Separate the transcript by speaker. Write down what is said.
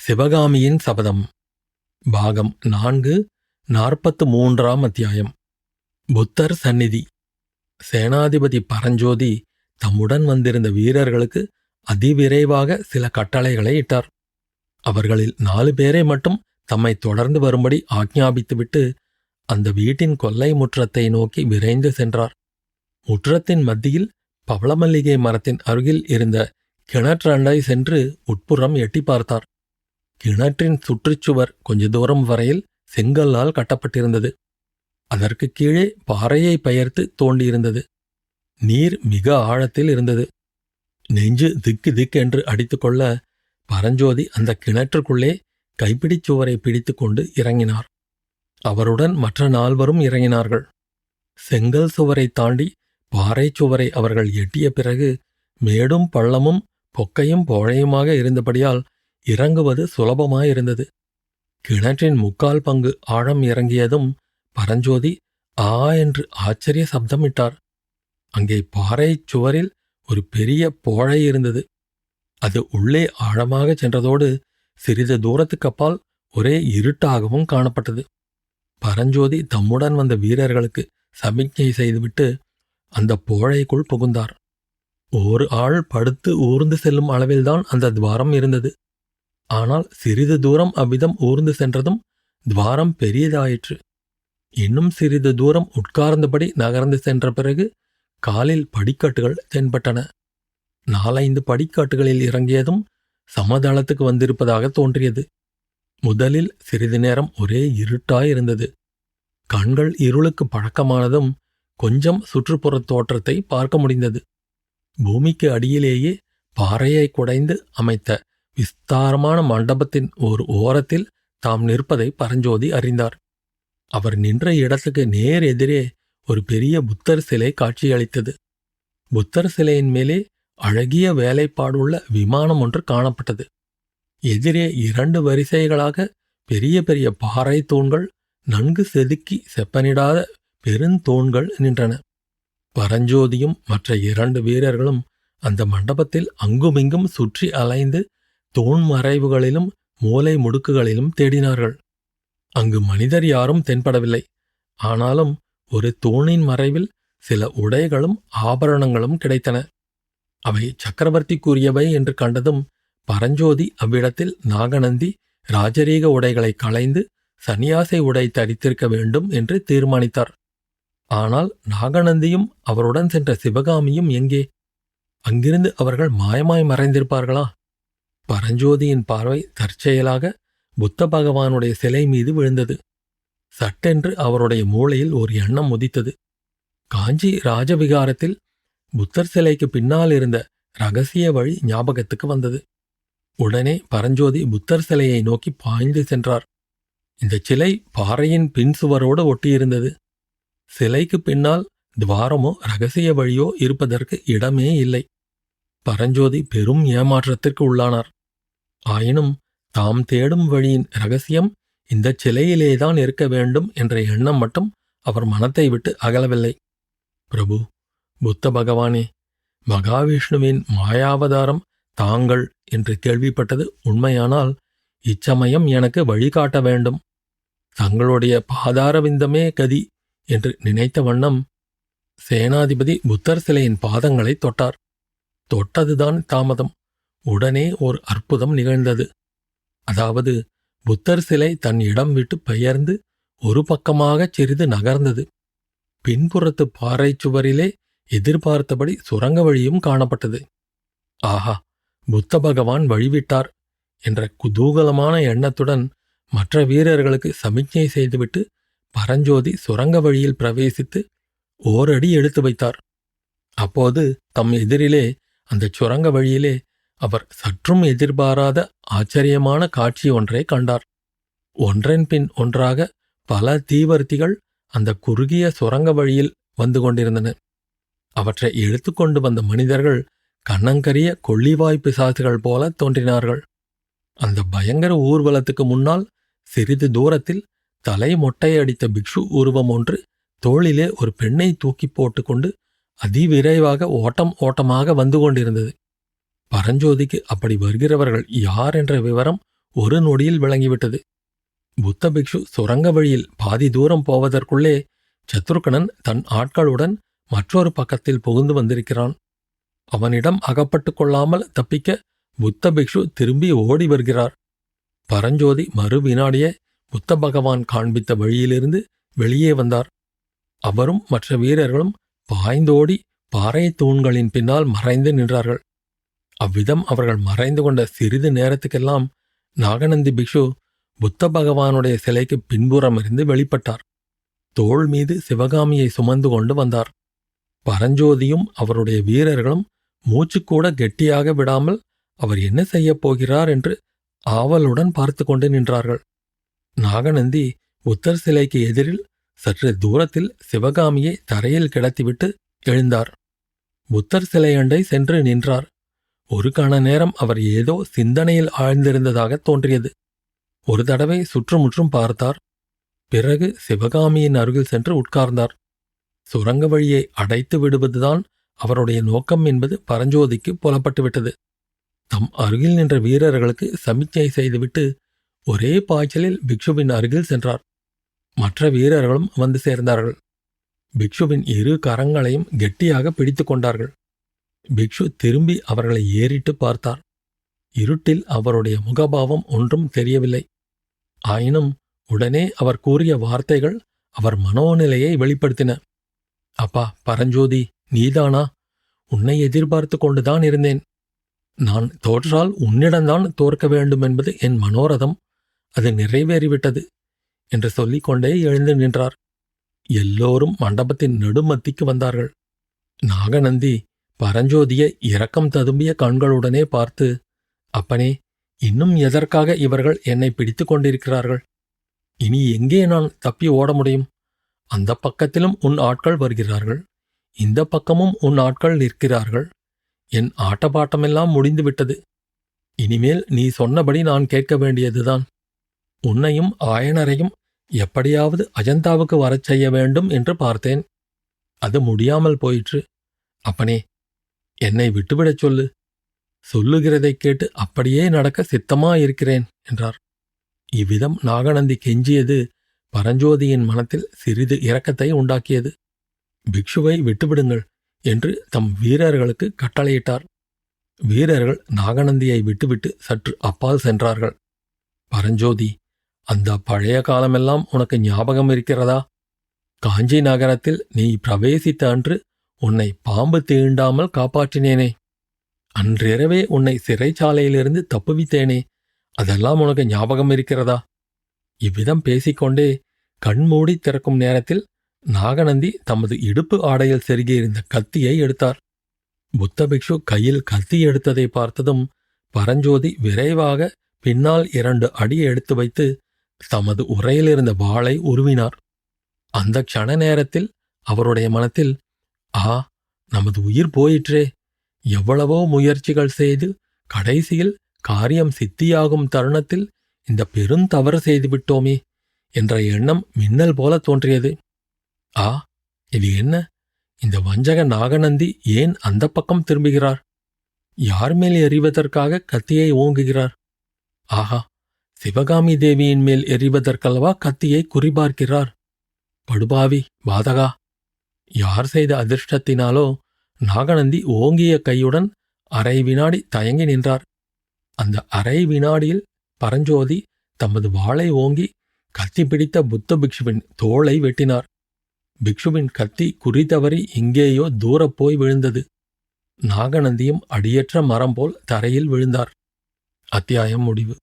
Speaker 1: சிவகாமியின் சபதம் பாகம் நான்கு நாற்பத்து மூன்றாம் அத்தியாயம். புத்தர் சந்நிதி. சேனாதிபதி பரஞ்சோதி தம்முடன் வந்திருந்த வீரர்களுக்கு அதிவிரைவாக சில கட்டளைகளை இட்டார். அவர்களில் நாலு பேரை மட்டும் தம்மை தொடர்ந்து வரும்படி ஆக்ஞாபித்துவிட்டு அந்த வீட்டின் கொல்லை முற்றத்தை நோக்கி விரைந்து சென்றார். முற்றத்தின் மத்தியில் பவளமல்லிகை மரத்தின் அருகில் இருந்த கிணற்றண்டை சென்று உட்புறம் எட்டி பார்த்தார். கிணற்றின் சுற்றுச்சுவர் கொஞ்ச தூரம் வரையில் செங்கல்லால் கட்டப்பட்டிருந்தது. அதற்கு கீழே பாறையை பெயர்த்து தோண்டியிருந்தது. நீர் மிக ஆழத்தில் இருந்தது. நெஞ்சு திக்கு திக் என்று அடித்துக்கொள்ள பரஞ்சோதி அந்த கிணற்றுக்குள்ளே கைப்பிடிச் சுவரை பிடித்துக்கொண்டு இறங்கினார். அவருடன் மற்ற நால்வரும் இறங்கினார்கள். செங்கல் சுவரை தாண்டி பாறைச் சுவரை அவர்கள் எட்டிய பிறகு மேடும் பள்ளமும் பொக்கையும் போழையுமாக இருந்தபடியால் இறங்குவது சுலபமாயிருந்தது. கிணற்றின் முக்கால் பங்கு ஆழம் இறங்கியதும் பரஞ்சோதி ஆ என்று ஆச்சரிய சப்தமிட்டார். அங்கே பாறைச் சுவரில் ஒரு பெரிய போழை இருந்தது. அது உள்ளே ஆழமாக சென்றதோடு சிறிது தூரத்துக்கப்பால் ஒரே இருட்டாகவும் காணப்பட்டது. பரஞ்சோதி தம்முடன் வந்த வீரர்களுக்கு சமிக்ஞை செய்துவிட்டு அந்த போழைக்குள் புகுந்தார். ஒரு ஆள் படுத்து ஊர்ந்து செல்லும் அளவில்தான் அந்த துவாரம் இருந்தது. ஆனால் சிறிது தூரம் அவ்விதம் ஊர்ந்து சென்றதும் துவாரம் பெரியதாயிற்று. இன்னும் சிறிது தூரம் உட்கார்ந்தபடி நகர்ந்து சென்ற பிறகு காலில் படிக்கட்டுகள் தென்பட்டன. நாலைந்து படிக்கட்டுகளில் இறங்கியதும் சமதளத்துக்கு வந்திருப்பதாக தோன்றியது. முதலில் சிறிது நேரம் ஒரே இருட்டாயிருந்தது. கண்கள் இருளுக்கு பழக்கமானதும் கொஞ்சம் சுற்றுப்புறத் தோற்றத்தை பார்க்க முடிந்தது. பூமிக்கு அடியிலேயே பாறையை குடைந்து அமைத்த விஸ்தாரமான மண்டபத்தின் ஒரு ஓரத்தில் தாம் நிற்பதை பரஞ்சோதி அறிந்தார். அவர் நின்ற இடத்துக்கு நேர் எதிரே ஒரு பெரிய புத்தர் சிலை காட்சியளித்தது. புத்தர் சிலையின் மேலே அழகிய வேலைப்பாடுள்ள விமானம் ஒன்று காணப்பட்டது. எதிரே இரண்டு வரிசைகளாக பெரிய பெரிய பாறை தூண்கள் நன்கு செதுக்கி செப்பனிடாத பெருந்தூண்கள் நின்றன. பரஞ்சோதியும் மற்ற இரண்டு வீரர்களும் அந்த மண்டபத்தில் அங்குமிங்கும் சுற்றி அலைந்து தூண் மறைவுகளிலும் மூலை முடுக்குகளிலும் தேடினார்கள். அங்கு மனிதர் யாரும் தென்படவில்லை. ஆனாலும் ஒரு தூணின் மறைவில் சில உடைகளும் ஆபரணங்களும் கிடைத்தன. அவை சக்கரவர்த்திக்குரியவை என்று கண்டதும் பரஞ்சோதி அவ்விடத்தில் நாகநந்தி ராஜரீக உடைகளை களைந்து சன்னியாசை உடை தரித்திருக்க வேண்டும் என்று தீர்மானித்தார். ஆனால் நாகநந்தியும் அவருடன் சென்ற சிவகாமியும் எங்கே? அங்கிருந்து அவர்கள் மாயமாய் மறைந்திருப்பார்களா? பரஞ்சோதியின் பார்வை தற்செயலாக புத்த பகவானுடைய சிலை மீது விழுந்தது. சட்டென்று அவருடைய மூளையில் ஒரு எண்ணம் உதித்தது. காஞ்சி ராஜவிகாரத்தில் புத்தர் சிலைக்கு பின்னால் இருந்த ரகசிய வழி ஞாபகத்துக்கு வந்தது. உடனே பரஞ்சோதி புத்தர் சிலையை நோக்கி பாய்ந்து சென்றார். இந்த சிலை பாறையின் பின் சுவரோடு ஒட்டியிருந்தது. சிலைக்கு பின்னால் துவாரமோ ரகசிய வழியோ இருப்பதற்கு இடமே இல்லை. பரஞ்சோதி பெரும் ஏமாற்றத்திற்கு உள்ளானார். ஆயினும் தாம் தேடும் வழியின் ரகசியம் இந்த சிலையிலேதான் இருக்க வேண்டும் என்ற எண்ணம் மட்டும் அவர் மனத்தை விட்டு அகலவில்லை. பிரபு புத்த பகவானே மகாவிஷ்ணுவின் மாயாவதாரம் தாங்கள் என்று கேள்விப்பட்டது உண்மையானால் இச்சமயம் எனக்கு வழிகாட்ட வேண்டும். தங்களுடைய பாதாரவிந்தமே கதி என்று நினைத்த வண்ணம் சேனாதிபதி புத்தர் சிலையின் பாதங்களை தொட்டார். தொட்டதுதான் தாமதம். உடனே ஓர் அற்புதம் நிகழ்ந்தது. அதாவது புத்தர் சிலை தன் இடம் விட்டு பெயர்ந்து ஒரு பக்கமாகச் சிறிது நகர்ந்தது. பின்புறத்து பாறைச் சுவரிலே எதிர்பார்த்தபடி சுரங்க வழியும் காணப்பட்டது. ஆஹா புத்த பகவான் வழிவிட்டார் என்ற குதூகலமான எண்ணத்துடன் மற்ற வீரர்களுக்கு சமிக்ஞை செய்துவிட்டு பரஞ்சோதி சுரங்க வழியில் பிரவேசித்து ஓரடி எடுத்து வைத்தார். அப்போது தம் எதிரிலே அந்த சுரங்க வழியிலே அவர் சற்றும் எதிர்பாராத ஆச்சரியமான காட்சி ஒன்றை கண்டார். ஒன்றன் பின் ஒன்றாக பல தீவர்த்திகள் அந்த குறுகிய சுரங்க வழியில் வந்து கொண்டிருந்தன. அவற்றை எடுத்துக்கொண்டு வந்த மனிதர்கள் கண்ணங்கரிய கொள்ளிவாய் பிசாசுகள் போல தோன்றினார்கள். அந்த பயங்கர ஊர்வலத்துக்கு முன்னால் சிறிது தூரத்தில் தலை மொட்டையடித்த பிக்ஷு உருவம் ஒன்று தோளிலே ஒரு பெண்ணை தூக்கி போட்டுக்கொண்டு அதிவிரைவாக ஓட்டம் ஓட்டமாக வந்து கொண்டிருந்தது. பரஞ்சோதிக்கு அப்படி வருகிறவர்கள் யார் என்ற விவரம் ஒரு நொடியில் விளங்கிவிட்டது. புத்த பிக்ஷு சுரங்க வழியில் பாதி தூரம் போவதற்குள்ளே சத்ருகணன் தன் ஆட்களுடன் மற்றொரு பக்கத்தில் புகுந்து வந்திருக்கிறான். அவனிடம் அகப்பட்டுக் கொள்ளாமல் தப்பிக்க புத்த பிக்ஷு திரும்பி ஓடி வருகிறார். பரஞ்சோதி மறு வினாடியே புத்த பகவான் காண்பித்த வழியிலிருந்து வெளியே வந்தார். அவரும் மற்ற வீரர்களும் பாய்ந்தோடி பாறை தூண்களின் பின்னால் மறைந்து நின்றார்கள். அவ்விதம் அவர்கள் மறைந்து கொண்ட சிறிது நேரத்துக்கெல்லாம் நாகநந்தி பிக்ஷு புத்த பகவானுடைய சிலைக்கு பின்புறமிருந்து வெளிப்பட்டார். தோள் மீது சிவகாமியை சுமந்து கொண்டு வந்தார். பரஞ்சோதியும் அவருடைய வீரர்களும் மூச்சுக்கூட கெட்டியாக விடாமல் அவர் என்ன செய்யப் போகிறார் என்று ஆவலுடன் பார்த்து கொண்டு நின்றார்கள். நாகநந்தி புத்தர் சிலைக்கு எதிரில் சற்று தூரத்தில் சிவகாமியை தரையில் கிடத்திவிட்டு எழுந்தார். புத்தர் சிலையண்டை சென்று நின்றார். ஒரு கண நேரம் அவர் ஏதோ சிந்தனையில் ஆழ்ந்திருந்ததாக தோன்றியது. ஒரு தடவை சுற்றுமுற்றும் பார்த்தார். பிறகு சிவகாமியின் அருகில் சென்று உட்கார்ந்தார். சுரங்க வழியை அடைத்து விடுவதுதான் அவருடைய நோக்கம் என்பது பரஞ்சோதிக்கு புலப்பட்டுவிட்டது. தம் அருகில் நின்ற வீரர்களுக்கு சமிச்சை செய்துவிட்டு ஒரே பாய்ச்சலில் பிக்ஷுவின் அருகில் சென்றார். மற்ற வீரர்களும் வந்து சேர்ந்தார்கள். பிக்ஷுவின் இரு கரங்களையும் கெட்டியாக பிடித்துக் கொண்டார்கள். பிக்ஷு திரும்பி அவர்களை ஏறிட்டு பார்த்தார். இருட்டில் அவருடைய முகபாவம் ஒன்றும் தெரியவில்லை. ஆயினும் உடனே அவர் கூறிய வார்த்தைகள் அவர் மனோநிலையை வெளிப்படுத்தின. அப்பா பரஞ்சோதி நீதானா? உன்னை எதிர்பார்த்து கொண்டுதான் இருந்தேன். நான் தோற்றால் உன்னிடம்தான் தோற்க வேண்டும் என்பது என் மனோரதம். அது நிறைவேறிவிட்டது என்று சொல்லிக் கொண்டே எழுந்து நின்றார். எல்லோரும் மண்டபத்தின் நெடுமத்திக்கு வந்தார்கள். நாகநந்தி பரஞ்சோதியை இரக்கம் ததும்பிய கண்களுடனே பார்த்து அப்பனே இன்னும் எதற்காக இவர்கள் என்னை பிடித்துக் கொண்டிருக்கிறார்கள்? இனி எங்கே நான் தப்பி ஓட முடியும்? அந்த பக்கத்திலும் உன் ஆட்கள் வருகிறார்கள். இந்த பக்கமும் உன் ஆட்கள் நிற்கிறார்கள். என் ஆட்டப்பாட்டமெல்லாம் முடிந்துவிட்டது. இனிமேல் நீ சொன்னபடி நான் கேட்க வேண்டியதுதான். உன்னையும் ஆயனரையும் எப்படியாவது அஜந்தாவுக்கு வரச் செய்ய வேண்டும் என்று பார்த்தேன். அது முடியாமல் போயிற்று. அப்பனே என்னை விட்டுவிடச் சொல்லு. சொல்லுகிறதைக் கேட்டு அப்படியே நடக்க சித்தமாயிருக்கிறேன் என்றார். இவ்விதம் நாகநந்தி கெஞ்சியது பரஞ்சோதியின் மனத்தில் சிறிது இரக்கத்தை உண்டாக்கியது. பிக்ஷுவை விட்டுவிடுங்கள் என்று தம் வீரர்களுக்கு கட்டளையிட்டார். வீரர்கள் நாகநந்தியை விட்டுவிட்டு சற்று அப்பால் சென்றார்கள். பரஞ்சோதி அந்த பழைய காலமெல்லாம் உனக்கு ஞாபகம் இருக்கிறதா? காஞ்சி நகரத்தில் நீ பிரவேசித்த அன்று உன்னை பாம்பு தீண்டாமல் காப்பாற்றினேனே. அன்றிரவே உன்னை சிறைச்சாலையிலிருந்து தப்புவித்தேனே. அதெல்லாம் உனக்கு ஞாபகம் இருக்கிறதா? இவ்விதம் பேசிக்கொண்டே கண்மூடி திறக்கும் நேரத்தில் நாகநந்தி தமது இடுப்பு ஆடையில் செருகியிருந்த கத்தியை எடுத்தார். புத்த பிக்ஷு கையில் கத்தி எடுத்ததை பார்த்ததும் பரஞ்சோதி விரைவாக பின்னால் இரண்டு அடி எடுத்து வைத்து தமது உரையிலிருந்த வாளை உருவினார். அந்த க்ஷண நேரத்தில் அவருடைய மனத்தில் ஆ நமது உயிர் போயிற்றே. எவ்வளவோ முயற்சிகள் செய்து கடைசியில் காரியம் சித்தியாகும் தருணத்தில் இந்த பெருந்தவறு செய்துவிட்டோமே என்ற எண்ணம் மின்னல் போல தோன்றியது. ஆ இது என்ன? இந்த வஞ்சக நாகநந்தி ஏன் அந்த பக்கம் திரும்புகிறார்? யார் மேல் எறிவதற்காக கத்தியை ஓங்குகிறார்? ஆஹா சிவகாமி தேவியின் மேல் எறிவதற்கல்லவா கத்தியை குறிபார்க்கிறார்? படுபாவி பாதகா யார் செய்த அதிர்ஷ்டத்தினாலோ நாகநந்தி ஓங்கிய கையுடன் அரை வினாடி தயங்கி நின்றார். அந்த அரை வினாடியில் பரஞ்சோதி தமது வாளை ஓங்கி கத்தி பிடித்த புத்த பிக்ஷுவின் தோளை வெட்டினார். பிக்ஷுவின் கத்தி குறிதவறி எங்கேயோ தூரப் போய் விழுந்தது. நாகநந்தியும் அடியற்ற மரம் போல் தரையில் விழுந்தார். அத்தியாயம் முடிவு.